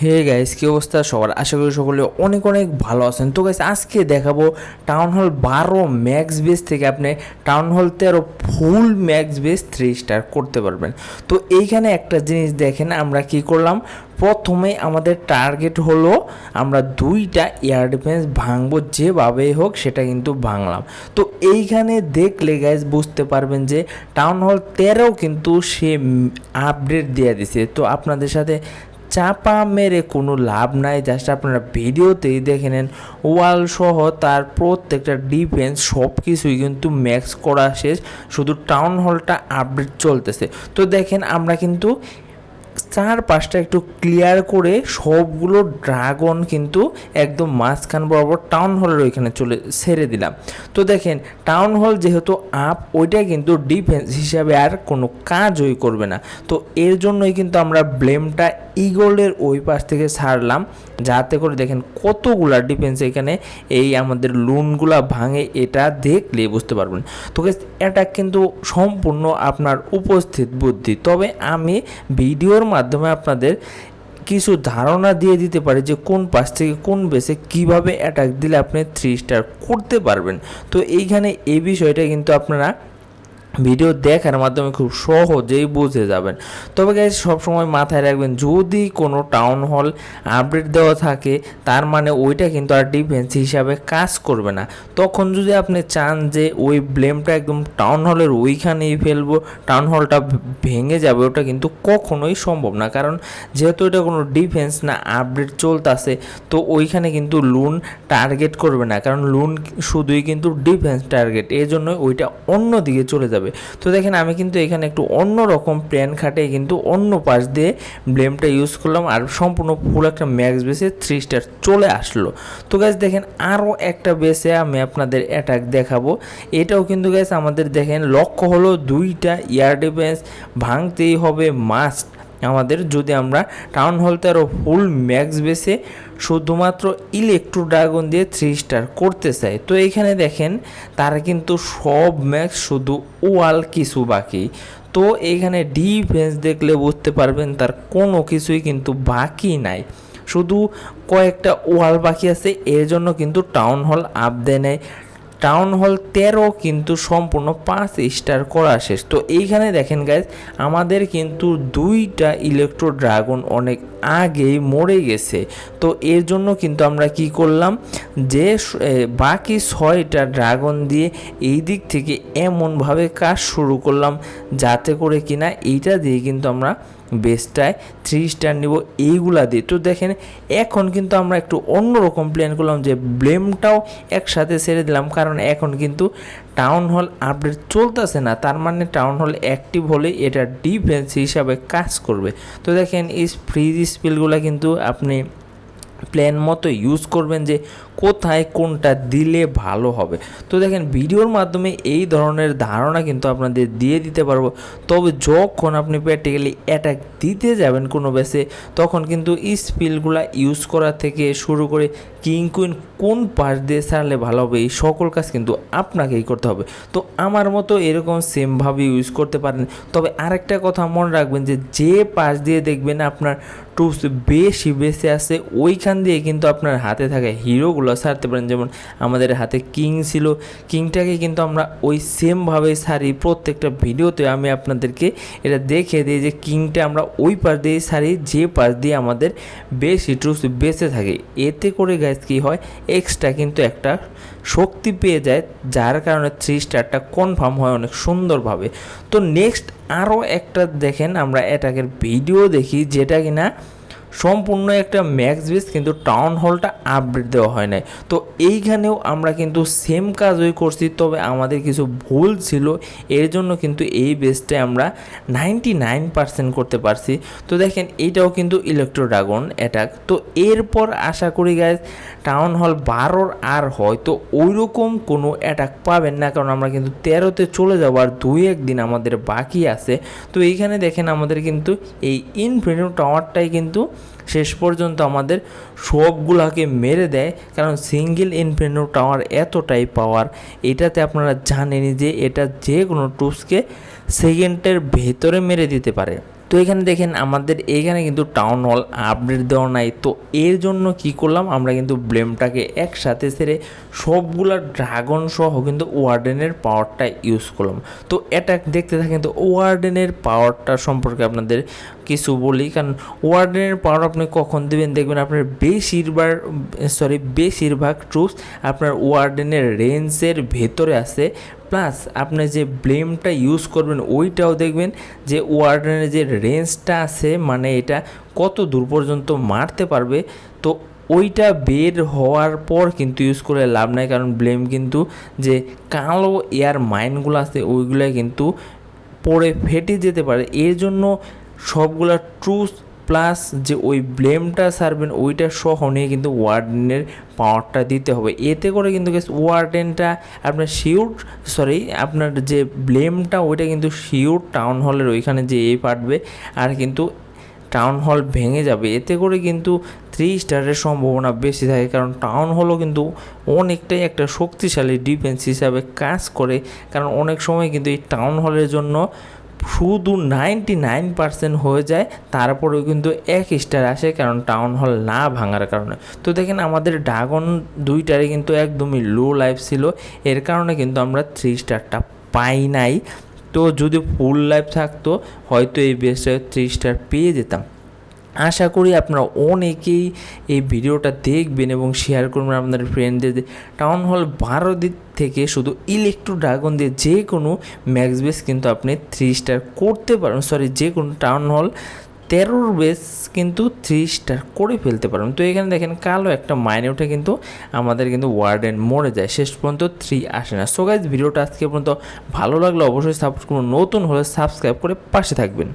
Hey guys কি অবস্থা? সবার আশা করি সকলে অনেক অনেক ভালো আছেন। তো গাইস আজকে দেখাবো টাউন হল বারো ম্যাক্স বেস থেকে আপনি টাউন হল তেরো full max base three star করতে পারবেন। তো এইখানে একটা জিনিস দেখেন, আমরা কি করলাম? প্রথমে আমাদের টার্গেট হলো, আমরা দুইটা এয়ার ডিফেন্স ভাঙবো যেভাবেই হোক, সেটা কিন্তু ভাঙলাম। তো এইখানে দেখলে গাইজ বুঝতে পারবেন যে টাউন হল তেরো কিন্তু সে আপডেট দিয়ে দিছে। তো আপনাদের সাথে চাপা মেরে কোনো লাভ নাই জাস্ট আপনারা ভিডিওতেই দেখে নেন। ওয়াল সহ তার প্রত্যেকটা ডিফেন্স সব কিছুই কিন্তু ম্যাক্স করা শেষ। শুধু টাউন হলটা আপডেট চলতেছে। তো দেখেন আমরা কিন্তু চার পাঁচটা একটু ক্লিয়ার করে সবগুলো ড্রাগন কিন্তু একদম মাঝখান বরাবর টাউন হলের ওইখানে চলে সেরে দিলাম। তো দেখেন টাউন হল যেহেতু আপ ওইটা কিন্তু ডিফেন্স হিসাবে আর কোনো কাজ ওই করবে না। তো এর জন্যই কিন্তু আমরা ব্লেমটা ইগলের ওই পাশ থেকে ছাড়লাম। যাতে করে দেখেন কতগুলা ডিফেন্স এখানে এই আমাদের লোনগুলা ভাঙে, এটা দেখলে বুঝতে পারবেন। তো এটা কিন্তু সম্পূর্ণ আপনার উপস্থিত বুদ্ধি। তবে আমি ভিডিওর মাধ্যমে আপনাদের কিছু ধারণা দিয়ে দিতে পারি যে কোন পাশ থেকে কোন বেসে কীভাবে অ্যাটাক দিলে আপনি থ্রি স্টার করতে পারবেন। তো এইখানে এই বিষয়টা কিন্তু আপনারা ভিডিও দেখার মাধ্যমে খুব সহজেই বুঝে যাবেন। তবে গাইজ সবসময় মাথায় রাখবেন, যদি কোনো টাউন হল আপডেট দেওয়া থাকে, তার মানে ওইটা কিন্তু আর ডিফেন্স হিসাবে কাজ করবে না। তখন যদি আপনি চান যে ওই ব্লেমটা একদম টাউন হলের ওইখানেই ফেলব টাউন হলটা ভেঙে যাবে, ওটা কিন্তু কখনোই সম্ভব না। কারণ যেহেতু এটা কোনো ডিফেন্স না আপডেট চলতেছে, তো ওইখানে কিন্তু লুন টার্গেট করবে না। কারণ লুন শুধুই কিন্তু ডিফেন্স টার্গেট এই জন্য ওইটা অন্য দিকে চলে যাবে। তো দেখেন আমি কিন্তু এখানে একটু অন্য রকম প্ল্যান খাটিয়ে কিন্তু অন্য পাশ দিয়ে ব্লেমটা ইউজ করলাম আর সম্পূর্ণ ফুল একটা ম্যাক্স বেসে থ্রি স্টার চলে আসলো। তো গ্যাস দেখেন আরও একটা বেসে আমি আপনাদের অ্যাটাক দেখাবো। এটাও কিন্তু গ্যাস আমাদের দেখেন লক্ষ্য হলো দুইটা এয়ার ডিফেন্স ভাঙতেই হবে মাস্ট আমাদের যদি আমরা টাউন হল তেরো ফুল ম্যাক্স বেসে শুধুমাত্র ইলেকট্রো ড্রাগন দিয়ে থ্রি স্টার করতে চাই, তো এইখানে দেখেন তারা কিন্তু সব ম্যাক্স শুধু ওয়াল কিছু বাকি। তো এইখানে ডিফেন্স দেখলে বুঝতে পারবেন তার কোনো কিছুই কিন্তু বাকি নাই। শুধু কয়েকটা ওয়াল বাকি আছে এর জন্য কিন্তু টাউন হল আপ দেয় নেয় টাউন হল তেরো কিন্তু সম্পূর্ণ পাঁচ স্টার করা শেষ। তো এইখানে দেখেন গাইজ আমাদের কিন্তু দুইটা ইলেকট্রো ড্রাগন অনেক আগেই মরে গেছে। তো এর জন্য কিন্তু আমরা কি করলাম যে বাকি ছয়টা ড্রাগন দিয়ে এই দিক থেকে এমনভাবে কাজ শুরু করলাম যাতে করে কিনা এইটা দিয়ে কিন্তু আমরা বেস্টায় থ্রি স্টার নিব, এইগুলা দিয়ে। তো দেখেন, এখন কিন্তু আমরা একটু অন্যরকম প্ল্যান করলাম যে ব্লেমটাও একসাথে ছেড়ে দিলাম, কারণ এখন কিন্তু টাউন হল আপডেট চলতেছে না। তার মানে টাউন হল অ্যাক্টিভ হলে এটা ডিফেন্স হিসাবে কাজ করবে। তো দেখেন, এই ফ্রিজ স্পিলগুলো কিন্তু আপনি প্ল্যান মতো ইউজ করবেন যে কোথায় কোনটা দিলে ভালো হবে। তো দেখেন, ভিডিওর মাধ্যমে এই ধরনের ধারণা কিন্তু আপনাদের দিয়ে দিতে পারব। তবে যখন আপনি প্র্যাকটিক্যালি অ্যাটাক দিতে যাবেন কোনো বেসে তখন কিন্তু স্পিলগুলা ইউজ করা থেকে শুরু করে কিং কুইন কোন পাশ দিয়ে সারলে ভালো হবে, এই সকল কাজ কিন্তু আপনাকেই করতে হবে। তো আমার মতো এরকম সেমভাবে ইউজ করতে পারেন। তবে আরেকটা কথা মনে রাখবেন যে যে পাশ দিয়ে দেখবেন আপনার টুপস বেশি বেশি আছে, ওইখান দিয়ে কিন্তু আপনার হাতে থাকা হিরোগুলো ছাড়তে পারেন। যেমন আমাদের হাতে কিং ছিল, কিংটাকে কিন্তু আমরা ওই সেমভাবে সারি প্রত্যেকটা ভিডিওতে আমি আপনাদেরকে এটা দেখিয়ে দিই যে কিংটা আমরা ওই পাশ দিয়ে সারি যে পাশ দিয়ে আমাদের বেশি ট্রুপস বেঁচে থাকে। এতে করে গাছ কী হয় এক্সট্রা কিন্তু একটা শক্তি পেয়ে যায়, যার কারণে থ্রি স্টারটা কনফার্ম হয় অনেক সুন্দরভাবে। তো নেক্সট আরও একটা দেখেন, আমরা অ্যাটাকের ভিডিও দেখি, যেটা কিনা সম্পূর্ণ একটা ম্যাক্স বেস কিন্তু টাউন হলটা আপডেট দেওয়া হয় নাই। তো এইখানেও আমরা কিন্তু সেম কাজই করছি, তবে আমাদের কিছু ভুল ছিল, এর জন্য কিন্তু এই বেসটায় আমরা নাইনটি নাইন পার্সেন্ট করতে পারছি। তো দেখেন এইটাও কিন্তু ইলেকট্রো ড্রাগন অ্যাটাক তো এরপর আশা করি গাইজ টাউন হল বারোর আর হয় হয়তো ওইরকম কোনো অ্যাটাক পাবেন না, কারণ আমরা কিন্তু তেরোতে চলে যাব আর দুই একদিন আমাদের বাকি আছে। তো এইখানে দেখেন আমাদের কিন্তু এই ইনফিনিট টাওয়ারটাই কিন্তু শেষ পর্যন্ত আমাদের সবগুলাকে মেরে দেয়, কারণ সিঙ্গেল ইনফিনিটো টাওয়ার এতটাই পাওয়ার এটাতে আপনারা জানেনই যে এটা যে কোনো টুপসকে সেকেন্ডের ভেতরে মেরে দিতে পারে। তো এখানে দেখেন, আমাদের এখানে কিন্তু টাউন হল আপডেট দেওয়া নাই। তো এর জন্য কি করলাম, আমরা কিন্তু ব্লেমটাকে একসাথে সেরে সবগুলা ড্রাগন সহ কিন্তু ওয়ার্ডেনের পাওয়ারটা ইউজ করলাম। তো এটা দেখতে থাকেন, তো ওয়ার্ডেনের পাওয়ারটা সম্পর্কে আপনাদের কিছু বলি, কারণ ওয়ার্ডেনের পাওয়ার আপনি কখন দেবেন দেখবেন আপনার বেশিরভাগ সরি বেশিরভাগ ট্রুপস আপনার ওয়ার্ডেনের রেঞ্জের ভেতরে আছে প্লাস আপনি যে ব্লেমটা ইউজ করবেন ওইটাও দেখবেন যে ওয়ার্ডেনের যে রেঞ্জটা আছে মানে এটা কত দূর পর্যন্ত মারতে পারবে, তো ওইটা বের হওয়ার পর কিন্তু ইউজ করে লাভ নাই, কারণ ব্লেম কিন্তু যে কালো এয়ার মাইনগুলো আছে ওইগুলো কিন্তু পড়ে ফেটে যেতে পারে। এর জন্য সবগুলা ট্রুস প্লাস যে ওই ব্লেমটা সারবেন, ওইটা সহ নিয়ে কিন্তু ওয়ার্ডেনের পাওয়ারটা দিতে হবে। এতে করে কিন্তু ওয়ার্ডেনটা আপনার শিওর সরি আপনার যে ব্লেমটা ওইটা কিন্তু শিওর টাউন হলের ওইখানে যে এ পাঠবে আর কিন্তু টাউন হল ভেঙে যাবে। এতে করে কিন্তু থ্রি স্টারের সম্ভাবনা বেশি থাকে কারণ টাউন হলও কিন্তু অনেকটাই একটা শক্তিশালী ডিফেন্স হিসাবে কাজ করে। কারণ অনেক সময় কিন্তু এই টাউন হলের জন্য শুধু নাইনটি নাইন পার্সেন্ট হয়ে যায়, তারপরেও কিন্তু এক স্টার আসে কারণ টাউন হল না ভাঙার কারণে। তো দেখেন আমাদের ড্রাগন দুইটারই কিন্তু একদমই লো লাইফ ছিল, এর কারণে কিন্তু আমরা থ্রি স্টারটা পাই নাই। তো যদি ফুল লাইফ থাকতো, হয়তো এই বেসটা থ্রি স্টার পেয়ে যেতাম। আশা করি আপনারা অনেকেই এই ভিডিওটা দেখবেন এবং শেয়ার করবেন আপনাদের ফ্রেন্ডদের টাউন হল বারো দিক থেকে শুধু ইলেকট্রো ড্রাগন দিয়ে যে কোনো ম্যাক্স বেস কিন্তু আপনি থ্রি স্টার করতে পারেন সরি যে কোনো টাউন হল তেরোর বেস কিন্তু থ্রি স্টার করে ফেলতে পারেন তো এখানে দেখেন কালো একটা মাইনে উঠে কিন্তু আমাদের কিন্তু ওয়ার্ডেন মরে যায়। শেষ পর্যন্ত থ্রি আসে না। সো গাইজ ভিডিওটা আজকে পর্যন্ত ভালো লাগলে অবশ্যই সাপোর্ট করুন। নতুন হলে সাবস্ক্রাইব করে পাশে থাকবেন।